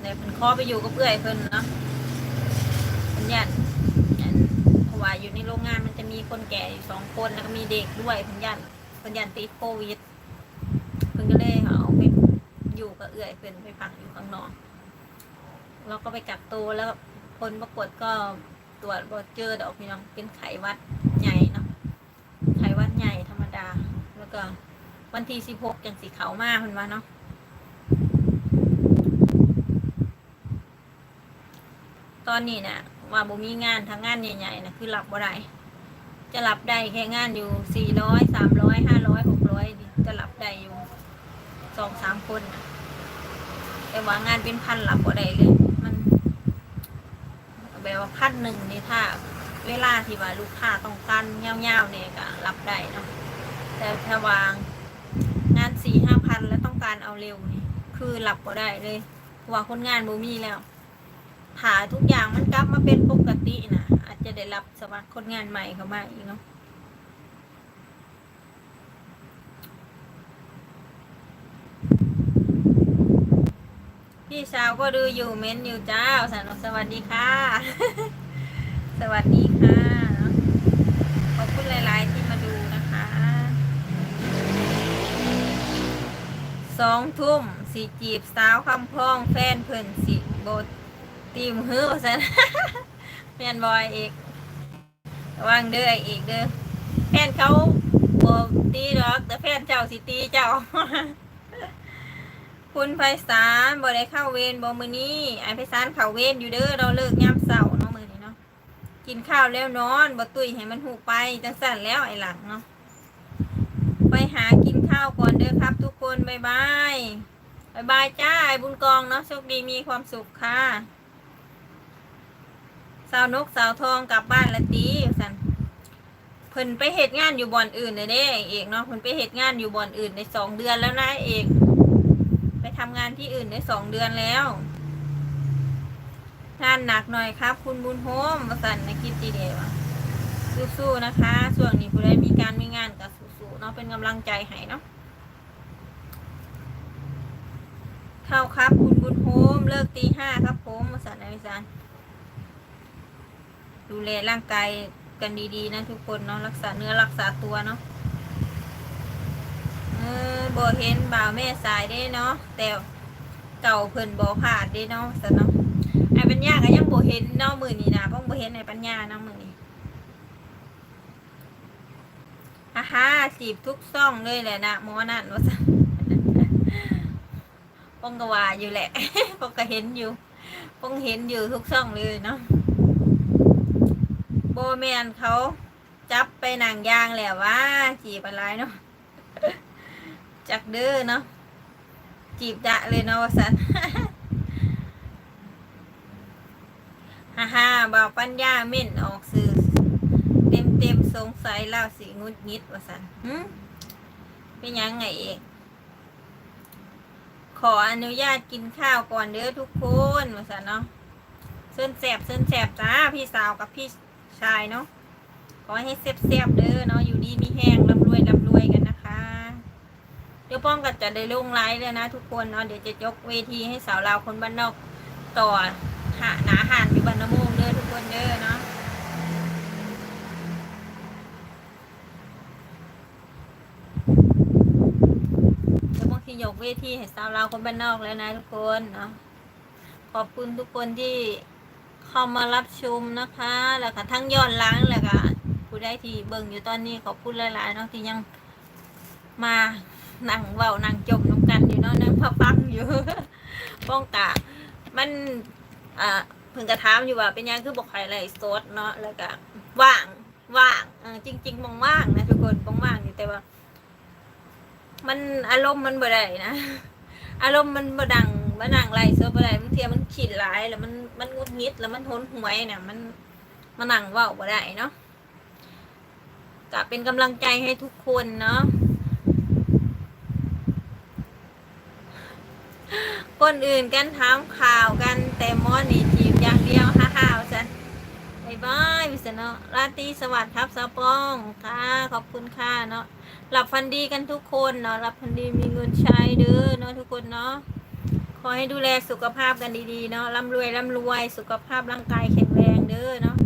เนี่ยเพิ่นขอไปอยู่กับเอื้อยเพิ่นเนาะเพิ่นยันยันเพราะว่าอยู่ในโรงงานมันจะมีคนแก่อยู่สองคนแล้วก็มีเด็กด้วยเพิ่นยันเพิ่นยันติดโควิดเพิ่นก็เลยเอาไปอยู่กับเอื้อยเพิ่นไปพักอยู่ข้างนอกแล้วก็ไปกักตัวแล้วผลปรากฏก็ตรวจบ่เจอดอกพี่น้องเป็นไขวัดใหญ่เนาะไขวัดใหญ่ธรรมดา แล้วก็วันที่สิบหกจังสีเขามาเพิ่นว่าเนาะ ตอนนี้นี่ยว่าบ่มีงานทางงานใหญ่ๆนะคือรับบ่ได้จะรับได้แค่งานอยู่สี่ร้อยสามร้อยห้าร้อยหกร้อยจะรับได้อยู่สองสามคนนะแต่ว่างานเป็นพันรับบ่ได้เลยมันแบบว่าพันหนึ่งนี่ถ้าเวลาที่ว่าลูกค้าต้องการเงาวๆเนี่ยก็รับได้เนาะแต่ถ้าวางงานสี่ห้าพันแล้วต้องการเอาเร็วนี่คือรับบ่ได้เลยว่าคนงานบ่มีแล้ว ถ้าทุกอย่างมันกลับมาเป็นปกตินะอาจจะได้รับสมัครคนงานใหม่เข้ามาอีกเนาะพี่สาวก็ดูอยู่เม้นอยู่จ้าสันสวัสดีค่ะ สวัสดีค่ะ ขอบคุณหลาย ๆ ที่มาดูนะคะสองทุ่มสีจีบสาวคำพ้องแฟนเพิ่นสิโบ ตีมฮื้อว่าซั่นแฟนบอยอีกระวังเด้ออีกเด้อแฟนเขาโบตีหรอก แต่แฟนเจ้าสิตีเจ้า คุณไพศาลบ่ได้เข้าเวรบ่มื้อนี้ไอ้ไพศาลเข้าเวรอยู่เด้อเราเลิกยามเช้าเนาะมื้อนี้เนาะกินข้าวแล้วนอนบ่ตุ้ยให้มันหูไปจังสั่นแล้วไอ้หลังเนาะไปหากินข้าวก่อนเด้อครับ ทุกคนบ๊ายบายบายบายจ้าไอ้บุญกองเนาะโชคดีมีความสุขค่ะาวนกสาวทองกลับบ้านละตีสันเพิ่นไปเหตุงานอยู่บ่อนอื่นเลยเด้เอกเนาะเพิ่นไปเหตุงานอยู่บ่อนอื่นในสองเดือนแล้วนะเอก ไปทำงานที่อื่นได้สองเดือนแล้วงานหนักหน่อยครับ คุณบุญโฮมมาสั่นในคิดดีเดียวะสู้ๆนะคะ ส่วนนี้ผู้ใดมีการมีงานกับสู้ๆเนาะเป็นกำลังใจให้เนาะเข้าครับ คุณบุญโฮมเลิกตีห้าครับผมมาสั่นในวิสาน ดูแลร่างกายกันดีๆนะทุกคนเนาะรักษาเนื้อรักษาตัวเนาะเออบ่เห็นบ่าวแม่สายได้เนาะแต่เก่าเพิ่นบ่ผ่าดได้เนาะสเนาะไอ้ปัญญาก็ยังบ่เห็นเนาะมือนี้นะเพิ่งบ่เห็นไอ้ปัญญาเนาะมือนี้ฮ่าฮ่าจีบทุกซ่องเลยแหละนะหมอนั่นว่าซั่นปงกว่าอยู่แหละปงก็เห็นอยู่ปงเห็นอยู่ทุกซ่องเลยเนาะ โบแมนเขาจับไปหนังยางแล้วว่า จีบอะไรเนาะจักเด้อเนาะจีบจะเลยเนาะสันฮ่าฮ่าบอกปัญญาเม่นออกสื่อเต็มเต็มสงสัยเล่าสิงุดงิดวาสันหึเป็นยังไงเองขออนุญาตกินข้าวก่อนเด้อทุกคนวาสันเนาะเส้นแสบเส้นแสบจ้าพี่สาวกับพี่ ชายเนาะขอให้เสียบๆเด้อเนาะอยู่ดีมีแห้งร่ำรวยร่ำรวยกันนะคะ เดี๋ยวป้องก็จะได้ลงไลฟ์เลยนะ ทุกคนเนาะเดี๋ยวจะยกเวทีให้สาวลาวคนบ้านนอกต่อหาหนาหานอยู่บ้านน้ำมูกเด้อทุกคนเด้อเนาะเดี๋ยวป้องทียกเวทีให้สาวลาวคนบ้านนอกแล้วนะทุกคนเนาะขอบคุณทุกคนที่ เข้ามารับชมนะคะ แล้วก็ทั้งย้อนล้างแล้วก็ผู้ได้ที่เบิ่งอยู่ตอนนี้ขอบคุณหลายๆเนาะที่ยังมานั่งเว้านั่งจมน้ำกันอยู่เนาะนั่งพักฟังอยู่ป้องกะมันอ่าเพิ่งกระถามอยู่ว่าเป็นยังคือบอกใครอะไรโซดเนาะแล้วก็ว่างว่างจริงๆมองว่างนะทุกคนมองว่างอยู่แต่ว่า มันอารมณ์มันบ่ได้นะ อารมณ์มันบ่ดัง มานั่งไล่โซบ่ได้บางทีมันขีดหลายแล้วมันมันงุดงิดแล้วมันทนหวยเนี่ยมันมานั่งเว้าบ่ได้เนาะก็เป็นกำลังใจให้ทุกคนเนาะคนอื่นกันถามข่าวกันแต่มอนี่จีบอย่างเดียวฮ่าๆจันบายบายวิศเนาะราตรีสวัสดิ์ครับสาวปองค่ะขอบคุณค่ะเนาะหลับฟันดีกันทุกคนเนาะหลับฟันดีมีเงินใช้เด้อเนาะทุกคนเนาะ ขอให้ดูแลสุขภาพกันดีๆเนาะร่ำรวยร่ำรวย สุขภาพร่างกายแข็งแรงเด้อเนาะ